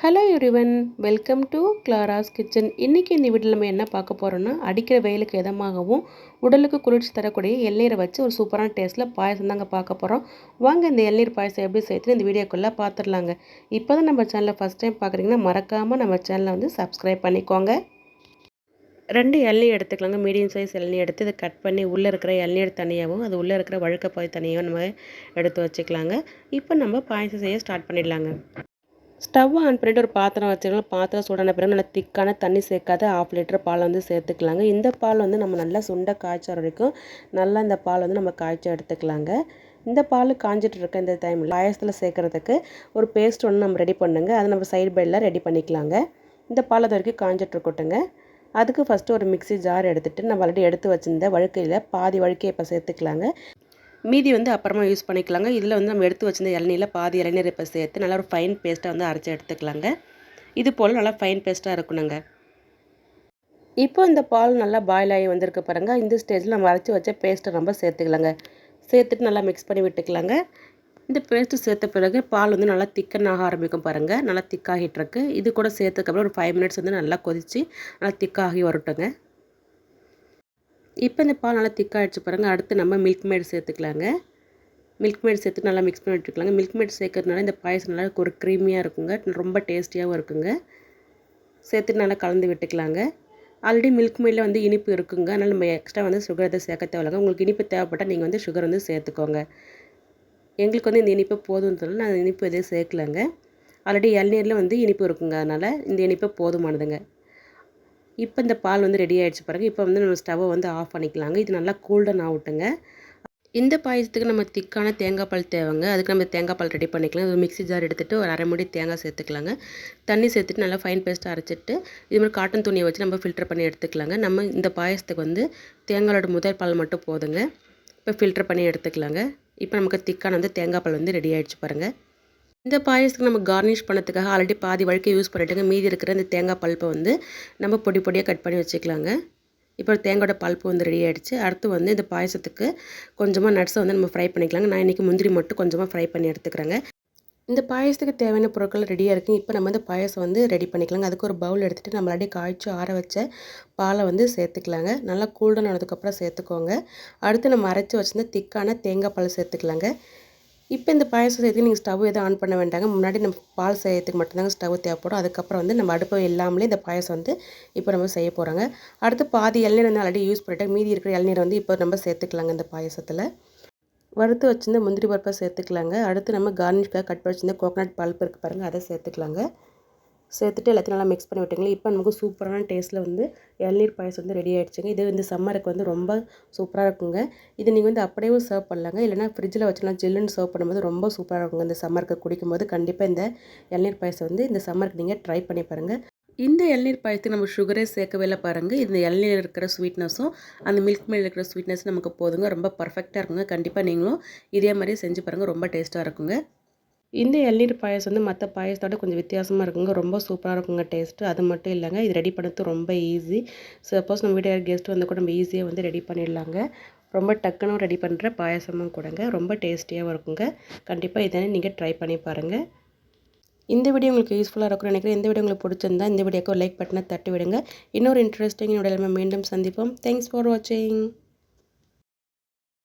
Hello everyone welcome to Clara's kitchen இன்றைக்கி இந்த வீட்டில் நம்ம என்ன பார்க்க போகிறோன்னா அடிக்கிற வெயிலுக்கு இதமாகவும் உடலுக்கு குளிர்ச்சி தரக்கூடிய எண்ணீரை வச்சு ஒரு சூப்பரான டேஸ்ட்டில் பாயசம் தாங்க பார்க்க போகிறோம் வாங்க இந்த எண்ணீர் பாயசம் எப்படி சேர்த்து இந்த வீடியோக்குள்ளே பார்த்துடலாங்க. இப்போ தான் நம்ம சேனலை ஃபஸ்ட் டைம் பார்க்குறீங்கன்னா மறக்காமல் நம்ம சேனலை வந்து சப்ஸ்கிரைப் பண்ணிக்கோங்க. ரெண்டு இளநீ எடுத்துக்கலாங்க. மீடியம் சைஸ் இளநீ எடுத்து இதை கட் பண்ணி உள்ளே இருக்கிற இளநீர் தனியாகவும் அது உள்ளே இருக்கிற வழுக்கப்பாய் தனியாகவும் நம்ம எடுத்து வச்சுக்கலாங்க. இப்போ நம்ம பாயசம் செய்ய ஸ்டார்ட் பண்ணிடலாங்க. ஸ்டவ் ஆன் பண்ணிட்டு ஒரு பாத்திரம் வச்சுக்கலாம் பாத்திரம் சூடான பிறகு நல்லா திக்கான தண்ணி சேர்க்காத ஆஃப் லிட்டர் பால் வந்து சேர்த்துக்கலாங்க. இந்த பால் வந்து நம்ம நல்லா சுண்ட காய்ச்ச வரைக்கும் நல்லா இந்த பால் வந்து நம்ம காய்ச்சி எடுத்துக்கலாங்க. இந்த பால் காஞ்சிட்டு இருக்க இந்த டைமில் பாயசத்தில் சேர்க்குறதுக்கு ஒரு பேஸ்ட் ஒன்று நம்ம ரெடி பண்ணுங்க. அதை நம்ம சைடு பைடில் ரெடி பண்ணிக்கலாங்க. இந்த பால் அது வரைக்கும் காஞ்சிட்டு இருக்கட்டுங்க அதுக்கு ஃபஸ்ட்டு ஒரு மிக்சி ஜார் எடுத்துகிட்டு நம்ம ஆல்ரெடி எடுத்து வச்சுருந்த வழுக்கையில் பாதி வழுக்கையை இப்போ சேர்த்துக்கலாங்க. மீதி வந்து அப்புறமா யூஸ் பண்ணிக்கலாங்க. இதில் வந்து நம்ம எடுத்து வச்சிருந்த இளநீரில் பாதி இளநீர் இப்போ சேர்த்து நல்லா ஒரு ஃபைன் பேஸ்ட்டாக வந்து அரைச்சி எடுத்துக்கலாங்க. இது போல் நல்லா ஃபைன் பேஸ்ட்டாக இருக்கணுங்க. இப்போ இந்த பால் நல்லா பாயில் ஆகி வந்திருக்க பாருங்கள் இந்த ஸ்டேஜில் நம்ம அரைச்சி வச்ச பேஸ்ட்டை நம்ம சேர்த்துக்கலாங்க. சேர்த்துட்டு நல்லா மிக்ஸ் பண்ணி விட்டுக்கலாங்க. இந்த பேஸ்ட்டு சேர்த்த பிறகு பால் வந்து நல்லா திக்கனாக ஆரம்பிக்கும் பாருங்கள் நல்லா திக்காகிட்டுருக்கு இது கூட சேர்த்துக்கப்புறம் ஒரு ஃபைவ் மினிட்ஸ் வந்து நல்லா கொதித்து நல்லா திக்காகி வரட்டுங்க. இப்போ இந்த பால் நல்லா திக்காகிடுச்சு பாருங்கள் அடுத்து நம்ம மில்க் மேட் சேர்த்துக்கலாங்க. மில்க் மேட் சேர்த்து நல்லா மிக்ஸ் பண்ணி வச்சுக்கலாங்க. மில்க் மேட் சேர்க்கறதுனால இந்த பாயசம் நல்லா ஒரு க்ரீமியாக இருக்குங்க. ரொம்ப டேஸ்டியாகவும் இருக்குங்க. சேர்த்துட்டு நல்லா கலந்து விட்டுக்கலாங்க. ஆல்ரெடி மில்க் மேடில் வந்து இனிப்பு இருக்குங்க. அதனால் நம்ம எக்ஸ்ட்ரா வந்து சுகர் எதுவும் சேர்க்க தேவையில்லைங்க. உங்களுக்கு இனிப்பு தேவைப்பட்டால் நீங்கள் வந்து சுகர் வந்து சேர்த்துக்கோங்க. எங்களுக்கு வந்து இந்த இனிப்பு போதும்னு சொல்லி நான் இனிப்பு எதுவும் சேர்க்கலங்க. ஆல்ரெடி இளநீரில் வந்து இனிப்பு இருக்குங்க. அதனால் இந்த இனிப்பு போதுமானதுங்க. இப்போ இந்த பால் வந்து ரெடி ஆகிடுச்சு பாருங்கள் இப்போ வந்து நம்ம ஸ்டவ்வை வந்து ஆஃப் பண்ணிக்கலாங்க. இது நல்லா கூல்டன் ஆகட்டுங்க இந்த பாயசத்துக்கு நம்ம திக்கான தேங்காய் பால் தேவைங்க. அதுக்கு நம்ம தேங்காய் பால் ரெடி பண்ணிக்கலாம். ஒரு மிக்ஸி ஜார் எடுத்துகிட்டு ஒரு அரை முடி தேங்காய் சேர்த்துக்கலாங்க. தண்ணி சேர்த்துட்டு நல்லா ஃபைன் பேஸ்ட்டாக அரைச்சிட்டு இது மாதிரி காட்டன் துணியை வச்சு நம்ம ஃபில்டர் பண்ணி எடுத்துக்கலாங்க. நம்ம இந்த பாயசத்துக்கு வந்து தேங்காயோட முதல் பால் மட்டும் போதுங்க. இப்போ ஃபில்டர் பண்ணி எடுத்துக்கலாங்க. இப்போ நமக்கு திக்கான வந்து தேங்காய் பால் வந்து ரெடி ஆகிடுச்சு பாருங்கள் இந்த பாயசத்துக்கு நம்ம கார்னிஷ் பண்ணதுக்காக ஆல்ரெடி பாதி வழக்கை யூஸ் பண்ணிட்டுங்க. மீதி இருக்கிற இந்த தேங்காய் பல்ப்பை வந்து நம்ம பொடி பொடியாக கட் பண்ணி வச்சுக்கலாங்க. இப்போ தேங்காயோட பல்ப்பு வந்து ரெடி ஆகிடுச்சு அடுத்து வந்து இந்த பாயசத்துக்கு கொஞ்சமாக நட்ஸை வந்து நம்ம ஃப்ரை பண்ணிக்கலாங்க. நான் இன்றைக்கி முந்திரி மட்டும் கொஞ்சமாக ஃப்ரை பண்ணி எடுத்துக்கிறேங்க. இந்த பாயசத்துக்கு தேவையான பொருட்கள் ரெடியாக இருக்குங்க இப்போ நம்ம இந்த பாயசம் வந்து ரெடி பண்ணிக்கலாங்க. அதுக்கு ஒரு பவுல் எடுத்துகிட்டு நம்மளாடி காய்ச்சி ஆற வச்ச பாலை வந்து சேர்த்துக்கலாங்க. நல்லா கூல்டன் ஆனதுக்கப்புறம் சேர்த்துக்கோங்க. அடுத்து நம்ம அரைச்சி வச்சுருந்த திக்கான தேங்காய் பால் சேர்த்துக்கலாங்க. இப்போ இந்த பாயசம் செய்யறதுக்கு நீங்கள் ஸ்டவ் எதுவும் ஆன் பண்ண வேண்டாங்க. முன்னாடி நம்ம பால் செய்யறதுக்கு மட்டும்தாங்க ஸ்டவ் தேவைப்படும். அதுக்கப்புறம் வந்து நம்ம அடுப்பு இல்லாமலே இந்த பாயசம் வந்து இப்போ நம்ம செய்ய போகிறாங்க அடுத்து பாதி இளநீர் வந்து ஆல்ரெடி யூஸ் பண்ணிட்டேன். மீதி இருக்கிற இளநீர் வந்து இப்போ நம்ம சேர்த்துக்கலாங்க இந்த பாயசத்தில். வறுத்து வச்சுருந்த முந்திரி பருப்பை சேர்த்துக்கலாங்க. அடுத்து நம்ம கார்னிஷ்காக கட் பண்ணி வச்சுருந்த கோகனட் பல்ப் இருக்குது பாருங்கள் அதை சேர்த்துக்கலாங்க. சேர்த்துட்டு எல்லாத்தையும் நல்லா மிக்ஸ் பண்ணி விட்டுங்களேன். இப்போ நமக்கு சூப்பரான டேஸ்ட்டில் வந்து இளநீர் பாயசம் வந்து ரெடி ஆகிடுச்சுங்க இது வந்து சம்மருக்கு வந்து ரொம்ப சூப்பராக இருக்குங்க. இது நீங்கள் வந்து அப்படியே சர்வ் பண்ணலாங்க. இல்லைனா ஃப்ரிட்ஜில் வச்சுலாம் ஜில்லுன்னு சர்வ் பண்ணும்போது ரொம்ப சூப்பராக இருக்குங்க இந்த சம்மருக்கு குடிக்கும்போது. கண்டிப்பாக இந்த இளநீர் பாயசம் வந்து இந்த சம்மருக்கு நீங்கள் ட்ரை பண்ணி பாருங்கள் இந்த இளநீர் பாயசத்துக்கு நம்ம சுகரே சேர்க்கவே இல்லை பாருங்கள் இந்த இளநீர் இருக்கிற ஸ்வீட்னஸும் அந்த மில்க் மேல் இருக்கிற ஸ்வீட்னஸ் நமக்கு போதுங்க. ரொம்ப பர்ஃபெக்டாக இருக்குங்க. கண்டிப்பாக நீங்களும் இதே மாதிரியே செஞ்சு பாருங்கள் ரொம்ப டேஸ்ட்டாக இருக்குங்க. இந்த இளநீர் பாயசம் வந்து மற்ற பாயசத்தோட கொஞ்சம் வித்தியாசமாக இருக்குங்க. ரொம்ப சூப்பராக இருக்குங்க டேஸ்ட்டு. அது மட்டும் இல்லைங்க. இது ரெடி பண்ணுறது ரொம்ப ஈஸி. சப்போஸ் நம்ம வீட்டில் கெஸ்ட் வந்து கூட நம்ம ஈஸியாக வந்து ரெடி பண்ணிடலாங்க. ரொம்ப டக்குன்னு ரெடி பண்ணுற பாயசமும் கூடங்க. ரொம்ப டேஸ்டியாகவும் இருக்குங்க. கண்டிப்பாக இதை நீங்கள் ட்ரை பண்ணி பாருங்கள் இந்த வீடியோ உங்களுக்கு யூஸ்ஃபுல்லாக இருக்கும்னு நினைக்கிறேன். இந்த வீடியோ உங்களுக்கு பிடிச்சிருந்தா இந்த வீடியோக்கு லைக் பட்டனை தட்டி விடுங்க. இன்னொரு இன்ட்ரெஸ்டிங் என்னோட மீண்டும் சந்திப்போம். தேங்க்ஸ் ஃபார் வாட்சிங்